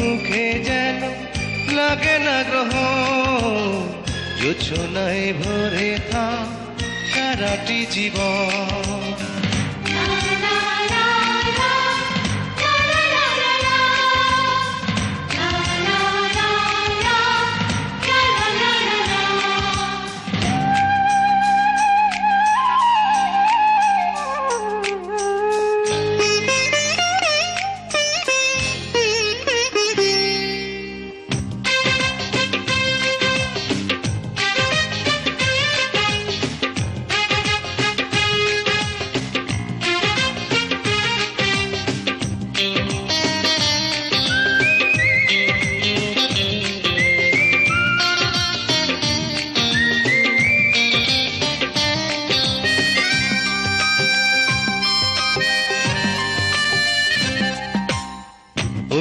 মুখে যেন লাগে না গ্রহ। যোছনায় ভরে থা সারাটি জীবন।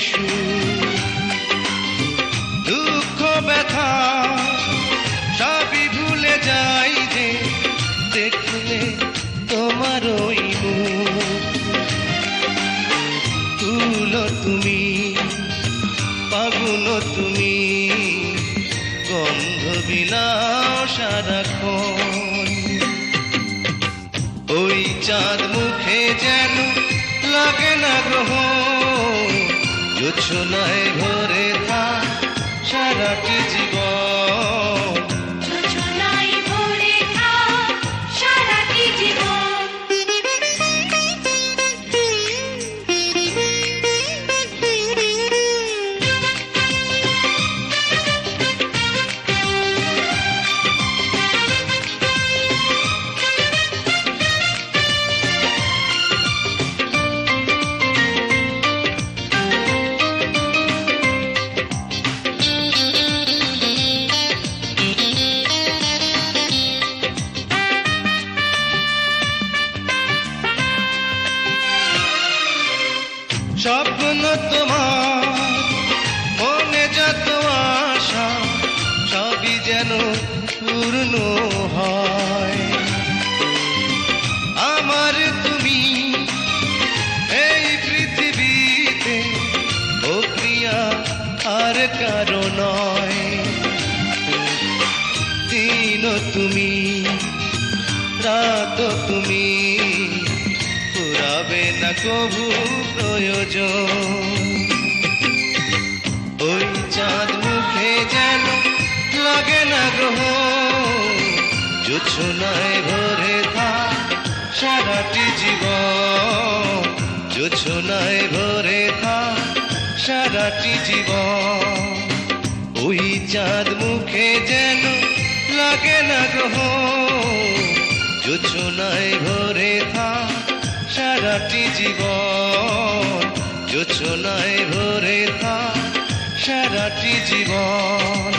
সুর। দুঃখ, ব্যথা, সবই ভুলে যাই যে দেখলে তোমার ওই তুলো তুমি পাগুন তুমি, গন্ধ বিলাও সারাক্ষণ। ওই চাঁদ মুখে যেন লাগে না গ্রহ যোছনায় ভরে থা সারাটি জীবন। স্বপ্ন তোমার, মনে যত আশা, সবই যেন পূর্ণ হয়। আমার তুমি এই পৃথিবীতে প্রিয়া আর কারও নয়। দিন তুমি, রাত তুমি কবু প্রয়োজন। ওই চাঁদ মুখে যেন লাগে না গ্রহ। যোছনায় ভরে থা সারাটি জীবন। যোছনায় ভরে থা সারাটি জীবন। ওই চাঁদ মুখে যেন লাগে না গ্রহ। যোছনায় ভরে থা সারাটি জীবন যোচনায় ভরে থাক সারাটি জীবন।